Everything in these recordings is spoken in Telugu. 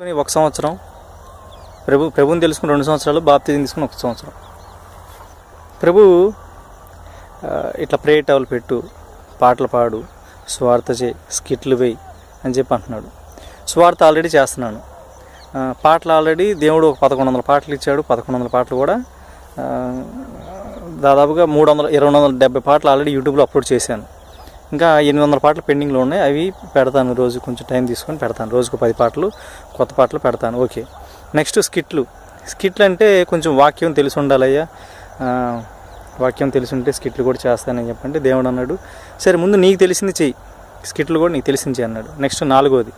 తీసుకుని ఒక సంవత్సరం ప్రభు ప్రభుని తెలుసుకుని రెండు సంవత్సరాలు బాప్తిజం తీసుకుని ఒక సంవత్సరం. ప్రభు ఇట్లా ప్రే టవల్ పెట్టు పాటలు పాడు స్వార్థ చే స్కిట్లు వేయి అని చెప్పి అంటున్నాడు. స్వార్థ ఆల్రెడీ చేస్తున్నాను. పాటలు ఆల్రెడీ దేవుడు ఒక పదకొండు వందల పాటలు ఇచ్చాడు. పదకొండు వందల పాటలు కూడా దాదాపుగా మూడు వందల ఇరవై వందల డెబ్బై పాటలు ఆల్రెడీ యూట్యూబ్లో అప్లోడ్ చేశాను. ఇంకా ఎనిమిది వందల పాటలు పెండింగ్లో ఉన్నాయి. అవి పెడతాను రోజు కొంచెం టైం తీసుకొని పెడతాను. రోజుకు పది పాటలు కొత్త పాటలు పెడతాను. ఓకే. నెక్స్ట్ స్కిట్లు. స్కిట్లు అంటే కొంచెం వాక్యం తెలిసి ఉండాలయ్యా. వాక్యం తెలిసి ఉంటే స్కిట్లు కూడా చేస్తానని చెప్పంటే దేవుడు అన్నాడు. సరే ముందు నీకు తెలిసింది చెయ్యి. స్కిట్లు కూడా నీకు తెలిసింది చెయ్యి అన్నాడు. నెక్స్ట్ నాలుగోది.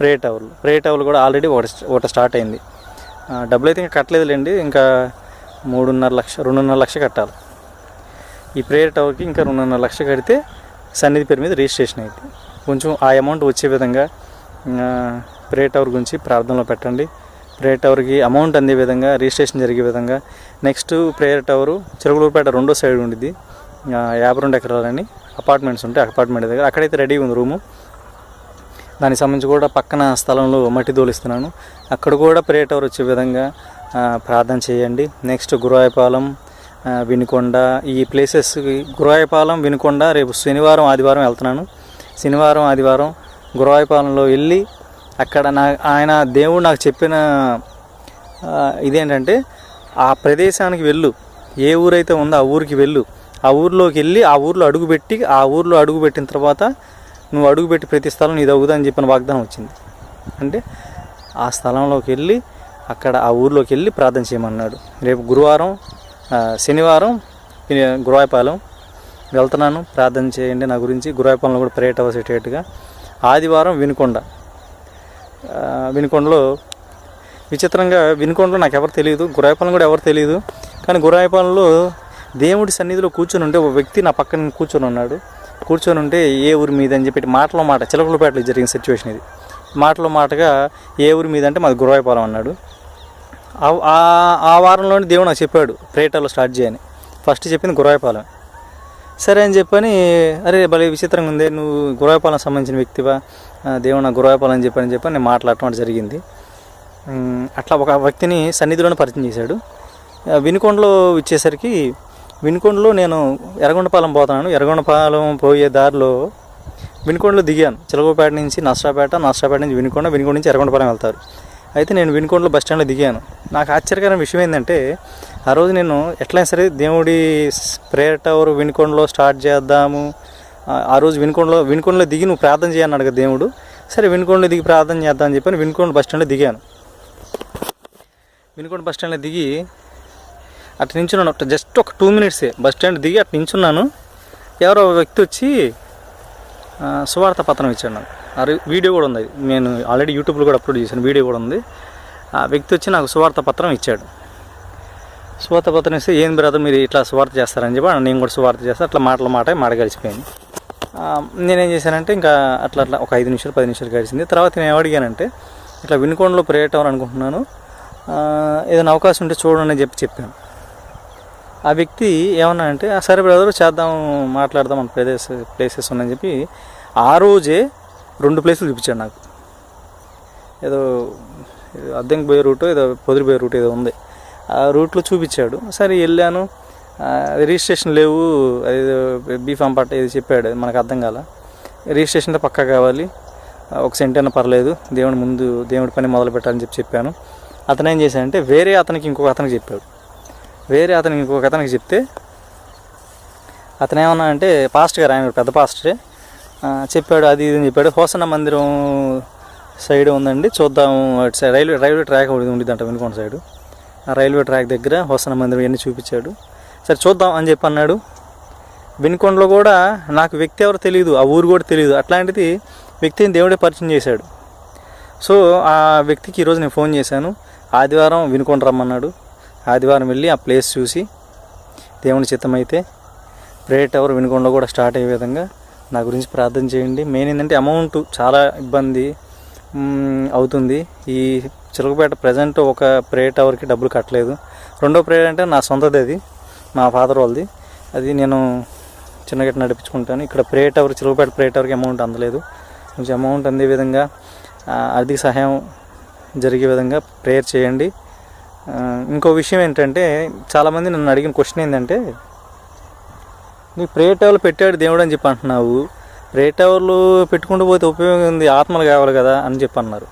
ప్రే టవర్లు ప్రే టవర్లు కూడా ఆల్రెడీ ఒకటి ఒకటి స్టార్ట్ అయింది. డబ్బులు అయితే ఇంకా కట్టలేదులేండి. ఇంకా మూడున్నర లక్ష రెండున్నర లక్ష కట్టాలి. ఈ ప్రేయర్ టవర్కి ఇంకా రెండున్నర లక్ష కడితే సన్నిధి పేరు మీద రిజిస్ట్రేషన్ అయింది. కొంచెం ఆ అమౌంట్ వచ్చే విధంగా ఆ, టవర్ గురించి ప్రార్థనలో పెట్టండి. ప్రేయర్ టవర్కి అమౌంట్ అందే విధంగా రిజిస్ట్రేషన్ జరిగే విధంగా. నెక్స్ట్ ప్రేయర్ టవరు చిరుగులూరుపేట రెండో సైడ్ ఉండిద్ది. యాభై రెండు ఎకరాలని అపార్ట్మెంట్స్ ఉంటాయి అపార్ట్మెంట్ దగ్గర. అక్కడైతే రెడీగా ఉంది రూము. దానికి సంబంధించి కూడా పక్కన స్థలంలో మట్టి దోలిస్తున్నాను అక్కడ కూడా ప్రే టవర్ వచ్చే విధంగా ప్రార్థన చేయండి. నెక్స్ట్ గురాయపాలెం వినుకొండ ఈ ప్లేసెస్ గురాయపాలెం వినుకొండ రేపు శనివారం ఆదివారం వెళ్తున్నాను. శనివారం ఆదివారం గురాయపాలెంలో వెళ్ళి అక్కడ నా ఆయన దేవుడు నాకు చెప్పిన ఇదేంటంటే ఆ ప్రదేశానికి వెళ్ళు. ఏ ఊరైతే ఉందో ఆ ఊరికి వెళ్ళు. ఆ ఊర్లోకి వెళ్ళి ఆ ఊర్లో అడుగుపెట్టి ఆ ఊర్లో అడుగుపెట్టిన తర్వాత నువ్వు అడుగుపెట్టి ప్రతి స్థలం నీది అవుతుందని చెప్పిన వాగ్దానం వచ్చింది. అంటే ఆ స్థలంలోకి వెళ్ళి అక్కడ ఆ ఊర్లోకి వెళ్ళి ప్రార్థన చేయమన్నాడు. రేపు గురువారం శనివారం గురాయపాలెం వెళ్తున్నాను. ప్రార్థన చేయండి నా గురించి. గురాయపాలెంలో కూడా ప్రేట్ అవసేటట్టుగా ఆదివారం వినుకొండ. వినుకొండలో విచిత్రంగా వినుకొండలో నాకు ఎవరు తెలియదు. గురాయపాలెం కూడా ఎవరు తెలియదు. కానీ గురాయపాలెంలో దేవుడి సన్నిధిలో కూర్చొని ఉంటే ఒక వ్యక్తి నా పక్కన కూర్చొని ఉన్నాడు. కూర్చొని ఉంటే ఏ ఊరి మీద అని చెప్పి మాటలో మాట చిలకలపేటలో జరిగిన సిచ్యువేషన్ ఇది. మాటలో మాటగా ఏ ఊరి మీద అంటే మాది గురాయపాలెం అన్నాడు. ఆ- ఆ- వారంలోనే దేవుడు నాకు చెప్పాడు ప్రేటలో స్టార్ట్ చేయని. ఫస్ట్ చెప్పింది గురాయపాలెం సరే అని చెప్పని అరే భలే విచిత్రంగా ఉంది నువ్వు గురాయపాలెం సంబంధించిన వ్యక్తివా? దేవుడు నాకు గురాయపాలెం అని చెప్పని చెప్పని నేను మాట్లాడటం జరిగింది. అట్లా ఒక వ్యక్తిని సన్నిధిలోనే పరిచయం చేశాడు. వినుకొండలో ఇచ్చేసరికి వినుకొండలో నేను ఎర్రగొండపాలెం పోతున్నాను. ఎర్రగొండపాలెం పోయే దారిలో వినుకొండలో దిగాను. చిలకపేట నుంచి నష్టాపేట నష్టాపేట నుంచి వినుకొండ వినుకొండ నుంచి ఎర్రగొండపాలెం వెళ్తారు. అయితే నేను వినుకొండలో బస్ స్టాండ్లో దిగాను. నాకు ఆశ్చర్యకరమైన విషయం ఏంటంటే ఆ రోజు నేను ఎట్లయినా సరే దేవుడి ప్రేయర్ టవర్ వినుకొండలో స్టార్ట్ చేద్దాము. ఆ- రోజు వినుకొండలో వినుకొండలో దిగి నువ్వు ప్రార్థన చేయన్నాడు కదా దేవుడు. సరే వినుకొండలో దిగి ప్రార్థన చేద్దాం అని చెప్పి వినుకొండ బస్ స్టాండ్లో దిగాను. వినుకొండ బస్ స్టాండ్లో దిగి అటు నించున్నాను. జస్ట్ ఒక టూ మినిట్సే బస్ స్టాండ్ దిగి అటు నించున్నాను. ఎవరో ఒక వ్యక్తి వచ్చి సువార్త పత్రం ఇచ్చాడు నాకు. ఆ వీడియో కూడా ఉంది. నేను ఆల్రెడీ యూట్యూబ్లో కూడా అప్లోడ్ చేశాను వీడియో కూడా ఉంది. ఆ వ్యక్తి వచ్చి నాకు సువార్త పత్రం ఇచ్చాడు. సువార్త పత్రం ఇస్తే ఏం బ్రదర్ మీరు ఇట్లా సువార్త చేస్తారని చెప్పి నేను కూడా సువార్త చేస్తాను అట్లా మాటల మాట మాట కలిసిపోయింది నేనేం చేశానంటే ఇంకా అట్లా అట్లా ఒక ఐదు నిమిషాలు పది నిమిషాలు గడిచింది. తర్వాత నేను అడిగానంటే ఇట్లా వినుకొండలో ప్రేయర్ అనుకుంటున్నాను. ఏదైనా అవకాశం ఉంటే చూడండి అని చెప్పి చెప్పాను. ఆ వ్యక్తి ఏమన్నా అంటే "ఆ, సరే బ్రదర్ చేద్దాం మాట్లాడదాం మన ప్లేసెస్ ప్లేసెస్ ఉన్నాయని చెప్పి ఆ రోజే రెండు ప్లేసులు చూపించాడు నాకు. ఏదో ఏదో అద్దెంకి పోయే రూట్ ఏదో పొదిరి పోయే రూట్ ఏదో ఉంది. ఆ రూట్లో చూపించాడు. సరే వెళ్ళాను. రిజిస్ట్రేషన్ లేవు. అదేదో బీఫామ్ పట్ట ఇది చెప్పాడు. మనకు అర్థం కాల. రిజిస్ట్రేషన్తో పక్కా కావాలి. ఒక సెంట్ అయినా పర్లేదు. దేవుడి ముందు దేవుడి పని మొదలు పెట్టాలని చెప్పి చెప్పాను. అతను ఏం చేశాడంటే వేరే అతనికి ఇంకొక అతనికి చెప్పాడు. వేరే అతనికి ఇంకొక అతనికి చెప్తే అతను ఏమన్నా అంటే పాస్ట్ గారు ఆయన పెద్ద పాస్టరే చెప్పాడు అది ఇది అని చెప్పాడు. హోసన్న మందిరం సైడ్ ఉందండి చూద్దాం. అటు సైడ్ రైల్వే రైల్వే ట్రాక్ ఒకటి ఉండిద్దంట వినుకొండ సైడ్. ఆ రైల్వే ట్రాక్ దగ్గర హోసన్న మందిరం ఇవన్నీ చూపించాడు. సరే చూద్దాం అని చెప్పి అన్నాడు. వినుకొండలో కూడా నాకు వ్యక్తి ఎవరు తెలియదు ఆ ఊరు కూడా తెలియదు అట్లాంటిది వ్యక్తిని దేవుడే పరిచయం చేశాడు. సో ఆ వ్యక్తికి ఈరోజు నేను ఫోన్ చేశాను. ఆదివారం వినుకొండ రమ్మన్నాడు. ఆదివారం వెళ్ళి ఆ ప్లేస్ చూసి దేవుని చిత్తమైతే ప్రేయర్ టవర్ వినుకొండ కూడా స్టార్ట్ అయ్యే విధంగా నా గురించి ప్రార్థన చేయండి. మెయిన్ ఏంటంటే అమౌంట్ చాలా ఇబ్బంది అవుతుంది. ఈ చిలకపేట ప్రజెంట్ ఒక ప్రేయర్ టవర్కి డబ్బులు కట్టలేదు. రెండో ప్రేయర్ అంటే నా సొంతది అది మా ఫాదర్ వాళ్ళది. అది నేను చిన్నగట్టు నడిపించుకుంటాను. ఇక్కడ ప్రేయర్ టవర్ చిలకపేట ప్రేయర్ టవర్కి అమౌంట్ అందలేదు. కొంచెం అమౌంట్ అందే విధంగా ఆర్థిక సహాయం జరిగే విధంగా ప్రేయర్ చేయండి. ఇంకో విషయం ఏంటంటే చాలామంది నన్ను అడిగిన క్వశ్చన్ ఏంటంటే నీ ప్రేయర్ టవర్లు పెట్టాడు దేవుడు అని చెప్పి అంటున్నావు. ప్రేయర్ టవర్లు పెట్టుకుంటూ పోతే ఉపయోగం ఉంది ఆత్మలు కావాలి కదా అని చెప్పి అన్నారు.